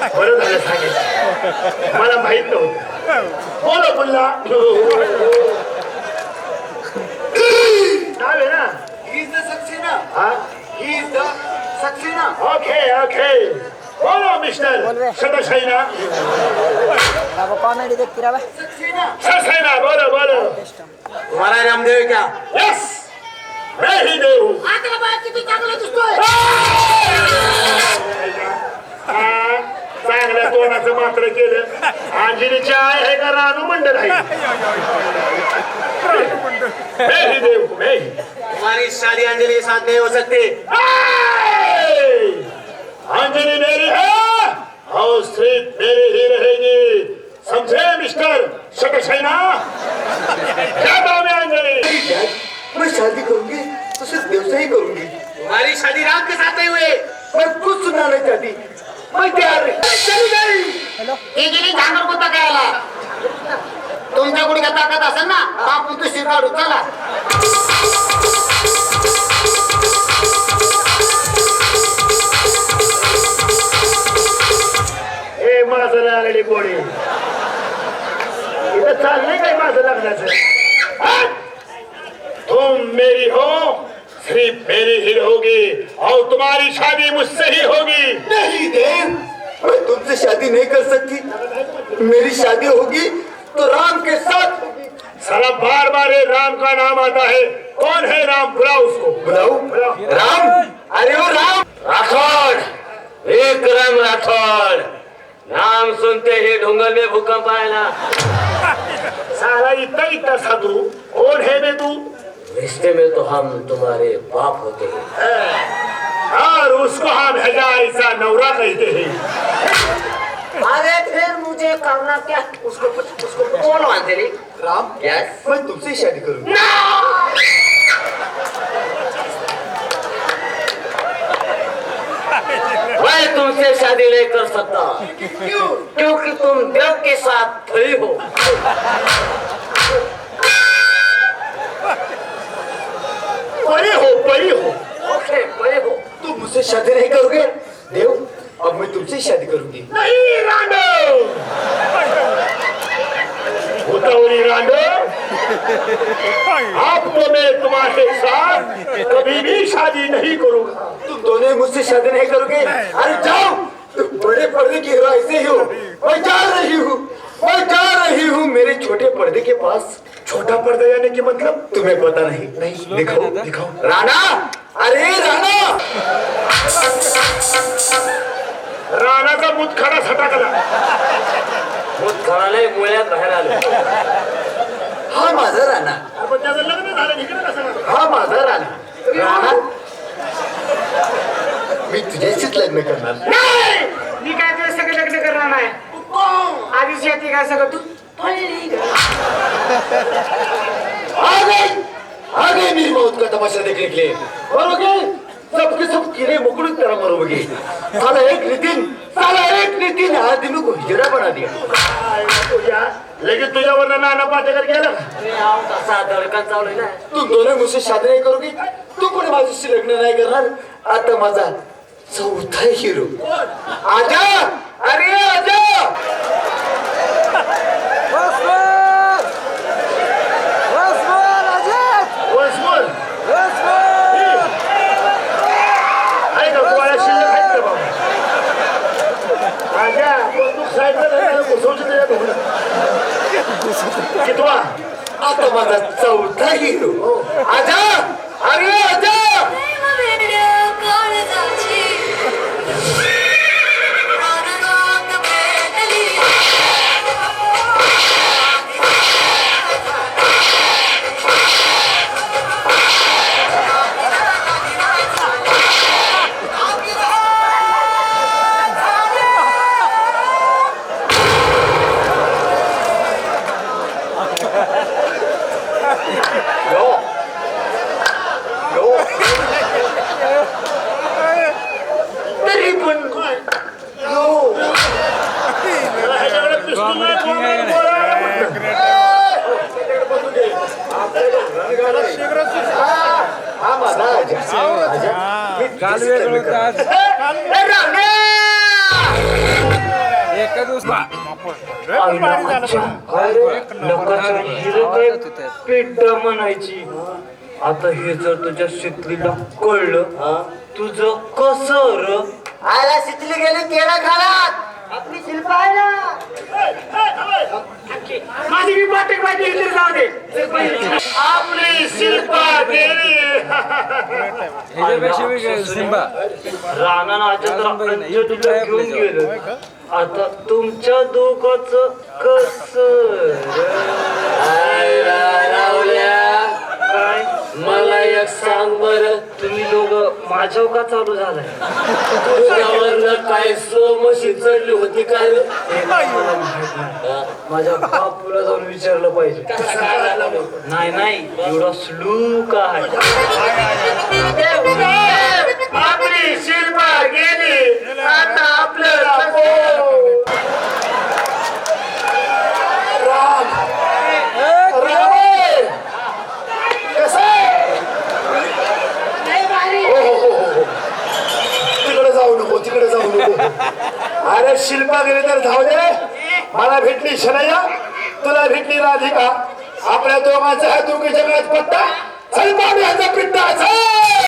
बरं झालं सांगितलं मला माहीत नव्हतं. बोला बोलला नाव आहे ना? He is the Saxena. हा? He is the Saxena. Okay okay. बोलो मिस्टर. सदस्यना कॉमेडी. सदस्यना बोलो बोलो. तुम्हारा रामदेव क्या यस मैं ही आता बाय किती चांगला दिसतोय. हा, तोंडाचं मात्र केलं? अंजलीची आय आहे का रानू मंडळ आहे? ही ही शादी अंजलि के साथ नहीं हो सकती। हाय! अंजलि मेरी है और सिर्फ मेरी ही रहेगी। समझे मिस्टर शटसेना क्या नाम है अंजलि? मैं शादी करूंगी तो सिर्फ ही करूंगी। तुम्हारी शादी राम के साथ नहीं हुई। मैं कुछ सुनना नहीं चाहती मैं तैयार ही गेली झांगर कोणता करायला तुमच्या गुडघ्या ताकद असेल ना आपण तो शिकाडू. चला. हे माझं लागली गोडी इथं चाललंय काय माझं लग्नाचं? हा? तुम मेरी हो सिर्फ मेरी ही होगी और तुम्हारी शादी मुझसे ही होगी. नहीं देव मैं तुमसे शादी नहीं कर सकती। मेरी शादी होगी तो राम के साथ साला बार बार राम का नाम आता है। कौन है राम? बुलाओ उसको। बुलाओ। राम? अरे वो राम। राठौड़ विक्रम राठौड़ नाम सुनते ही ढूंगल में भूकंप आया सारा इतना इतना साधु कौन है बे तू? रिश्ते में तो हम तुम्हारे बाप होते हैं। और उसको हम हज़ार ऐसा नवरा कहते हैं। अरे फिर मुझे करना क्या? उसको कुछ उसको बोलो अंजलि राम यस मैं तुमसे शादी करूँगी। मैं तुमसे शादी नहीं कर सकता। क्यों? क्योंकि तुम देव के साथ थी हो। परी हो? मुझसे शादी नहीं करोगे? देव अब मैं तुमसे शादी करूँगी। नहीं रांडो! रांडो? अब तो मैं तुम्हारे साथ कभी भी शादी नहीं करूँगा। तुम दोनों मुझसे शादी नहीं करोगे? अरे जाओ तुम बड़े पर्दे की हीरो ऐसे ही हो। मैं जा रही हूँ मैं जा रही हूँ। मेरे छोटे पर्दे के पास छोटा पर्दा यानी कि मतलब? तुम्हें पता नहीं. नहीं. दिखाओ दिखाओ राणा! अरे राणा! राणाचा मुत खडा सटाकला. मग खळाला मुळ्यात बाहेर आलो. हा माझा राणा. पण त्याचं लग्न झालं इकडे कसं? हा माझा राणा. राणा मी तुझ्याशीच लग्न करणार. नाही! मी काय तुझं सगळं लग्न करणार नाही? आधीच येते काय सगळं? तू का तमाशा के लिए मरोगे सबके सब की मरोगे साला एक नितिन साला एक नितिन आदमी को हिजड़ा बना दिया लगेच तुझ्यावर नाना पाटेकर गेला का? तसा धडकन चालू ना तुम दोनों मुझसे शादी नहीं करोगे तू पण माझ्याशी लग्न नाही करणार आता माझा चौथा हिरो आजा अरे आजा कितवा? आता माझा चौथा हिरो. आजा! अरे आजा! पेड्डा म्हणायची. आता हे जर तुझ्या शेतलीला कळलं तुझं कस र? आला शिकली गेली केळं खालात आपली शिल्प आहे ना. माझी मी वाटेक वाटे इथे जाऊ दे. आपली शिल्पा देवी घेऊन गेलं. आता तुमच्या दोघाच कस? काय माझ्या का चालू झालाय? तुझ्यावर काय स्लो चढली होती काय? माझ्या बापूला जाऊन विचारलं पाहिजे. नाही नाही एवढा स्लू काय आपली शिल्पा गेली. आता आपलं नको. राम कसं हो, हो, हो, हो. तिकडे जाऊ नको तिकडे जाऊ नको अरे शिल्पा गेले तर धाव दे. मला भेटली शनया तुला भेटली राधिका. आपल्या दोघांचा हा दोघी जगात पत्ता चल पाहुण्याचा पिट्टा